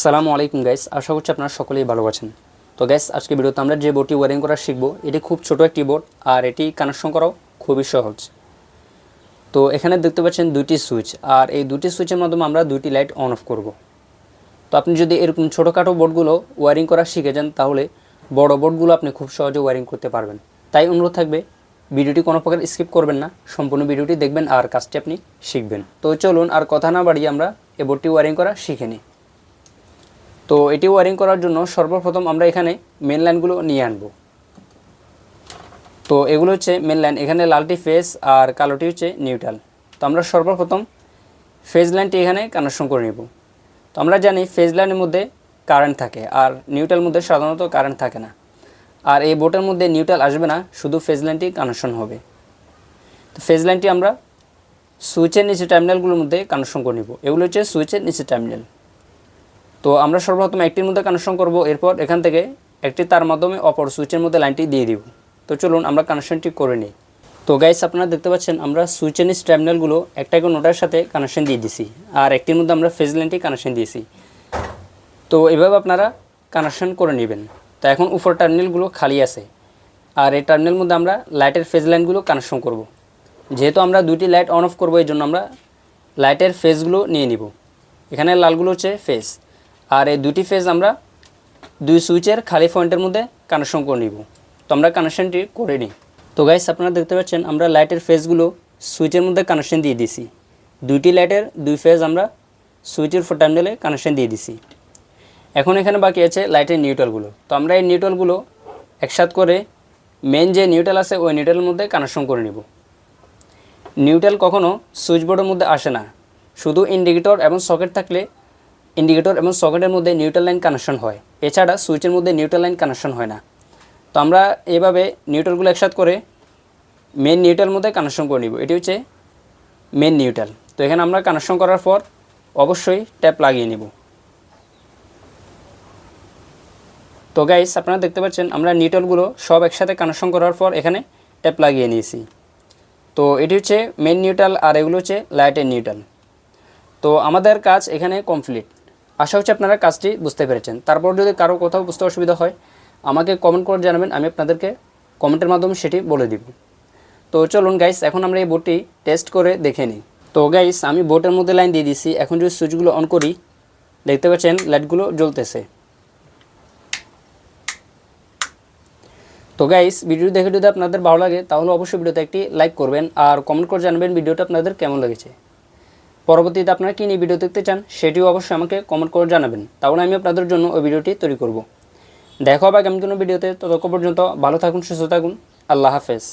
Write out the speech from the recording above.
আসসালামু আলাইকুম গাইস আশা করছি আপনারা সকলেই ভালো আছেন। তো গ্যাস আজকে ভিডিওতে আমরা যে বোর্ডটি ওয়ারিং করা শিখব, এটি খুব ছোট একটি বোর্ড, আর এটি কানেকশন করাও খুবই সহজ। তো, এখানে দেখতে পাচ্ছেন দুইটি সুইচ আর এই দুটি সুইচের মাধ্যমে আমরা দুইটি লাইট অন অফ করব। তো, আপনি যদি এরকম ছোটোখাটো বোর্ডগুলো ওয়ারিং করা শিখে যান, তাহলে বড় বোর্ডগুলো আপনি খুব সহজে ওয়ারিং করতে পারবেন। তাই অনুরোধ থাকবে, ভিডিওটি কোনো প্রকার স্কিপ করবেন না, সম্পূর্ণ ভিডিওটি দেখবেন আর কাজটি আপনি শিখবেন। তো, চলুন আর কথা না বাড়িয়ে আমরা এ বোর্ডটি ওয়ারিং করা শিখে নিই। তো এটি ওয়ারিং করার জন্য সর্বপ্রথম আমরা এখানে মেন লাইনগুলো নিয়ে আনব। তো এগুলো হচ্ছে মেন লাইন এখানে লালটি ফেস আর কালোটি হচ্ছে নিউট্রাল তো আমরা সর্বপ্রথম ফেজ লাইনটি এখানে কানেকশন করে নেব। তো আমরা জানি ফেজ লাইনের মধ্যে কারেন্ট থাকে, আর নিউট্রাল মধ্যে সাধারণত কারেন্ট থাকে না। আর এই বোটের মধ্যে নিউট্রাল আসবে না, শুধু ফেজ লাইনটি কানেকশন হবে। তো ফেজ লাইনটি আমরা সুইচের নিচে টার্মিনালগুলোর মধ্যে কানেকশন করে নিব। এগুলো হচ্ছে সুইচের নিচে টার্মিনাল তো আমরা সর্বপ্রথম একটির মধ্যে কানেকশন করব, এরপর এখান থেকে একটি তার মাধ্যমে অপর সুইচের মধ্যে লাইনটি দিয়ে দিব। তো চলুন আমরা কানেকশনটি করে নিই। তো গাইস আপনারা দেখতে পাচ্ছেন আমরা সুইচের নিচ টার্মিনালগুলো একটা করে নোটার সাথে কানেকশন দিয়ে দিছি, আর একটির মধ্যে আমরা ফেজ লাইনটি কানেকশন দিয়েছি। তো এভাবে আপনারা কানেকশন করে নেবেন। তো এখন উপর টার্মিনালগুলো খালি আছে, আর এই টার্মিনাল মধ্যে আমরা লাইটের ফেজ লাইনগুলো কানেকশন করব। যেহেতু আমরা দুইটি লাইট অন অফ করব, এই জন্য আমরা লাইটের ফেজগুলো নিয়ে নিব। এখানে লালগুলো হচ্ছে ফেজ আর এই দুটি ফেজ আমরা দুই সুইচের খালি পয়েন্টের মধ্যে কানেকশন করে নিব। তো আমরা কানেকশনটি করে নিই। তো গাইস আপনারা দেখতে পাচ্ছেন আমরা লাইটের ফেজগুলো সুইচের মধ্যে কানেকশন দিয়ে দিছি। দুইটি লাইটের দুই ফেজ আমরা সুইচের ফোর টার্মিনালে কানেকশন দিয়ে দিছি। এখন এখানে বাকি আছে লাইটের নিউট্রালগুলো তো আমরা এই নিউট্রালগুলো একসাথ করে মেন যে নিউট্রাল আছে, ওই নিউট্রালের মধ্যে কানেকশন করে নিব। নিউট্রাল কখনো সুইচ বোর্ডের মধ্যে আসে না। শুধু ইন্ডিকেটর এবং সকেট থাকলে ইন্ডিকেটর এবং সকেটের মধ্যে নিউট্রাল লাইন কানেকশন হয়। এছাড়া সুইচের মধ্যে নিউট্রাল লাইন কানেকশন হয় না। তো আমরা এভাবে নিউট্রালগুলো একসাথ করে মেন নিউট্রাল মধ্যে কানেকশন করে নিব। এটি হচ্ছে মেন নিউট্রাল তো এখানে আমরা কানেকশন করার পর অবশ্যই ট্যাপ লাগিয়ে নিব। তো গাইস আপনারা দেখতে পাচ্ছেন, আমরা নিউট্রালগুলো সব একসাথে কানেকশন করার পর এখানে ট্যাপ লাগিয়ে নিয়েছি। তো এটি হচ্ছে মেন নিউট্রাল আর এগুলো হচ্ছে লাইটের নিউট্রাল তো আমাদের কাজ এখানে কমপ্লিট আশা হচ্ছে আপনারা কাজটি বুঝতে পেরেছেন। তারপর যদি কারও কোথাও বুঝতে অসুবিধা হয়, আমাকে কমেন্ট করে জানাবেন, আমি আপনাদেরকে কমেন্টের মাধ্যমে সেটি বলে দিব। তো চলুন গাইস এখন আমরা এই বোর্ডটি টেস্ট করে দেখে নিই। তো গাইস আমি বোর্ডের মধ্যে লাইন দিয়ে দিছি, এখন যদি সুইচগুলো অন করি, দেখতে পাচ্ছেন লাইটগুলো জ্বলতেছে। তো গাইস ভিডিও দেখে যদি আপনাদের ভালো লাগে, তাহলে অবশ্যই ভিডিওতে একটি লাইক করবেন, আর কমেন্ট করে জানাবেন ভিডিওটা আপনাদের কেমন লেগেছে। পরবর্তীতে আপনারা কী নিয়ে ভিডিও দেখতে চান, সেটিও অবশ্যই আমাকে কমেন্ট করে জানাবেন। তাহলে আমি আপনাদের জন্য ওই ভিডিওটি তৈরি করব। দেখা হবে আগামী কোনো ভিডিওতে। ততক্ষণ পর্যন্ত ভালো থাকুন, সুস্থ থাকুন। আল্লাহ হাফেজ।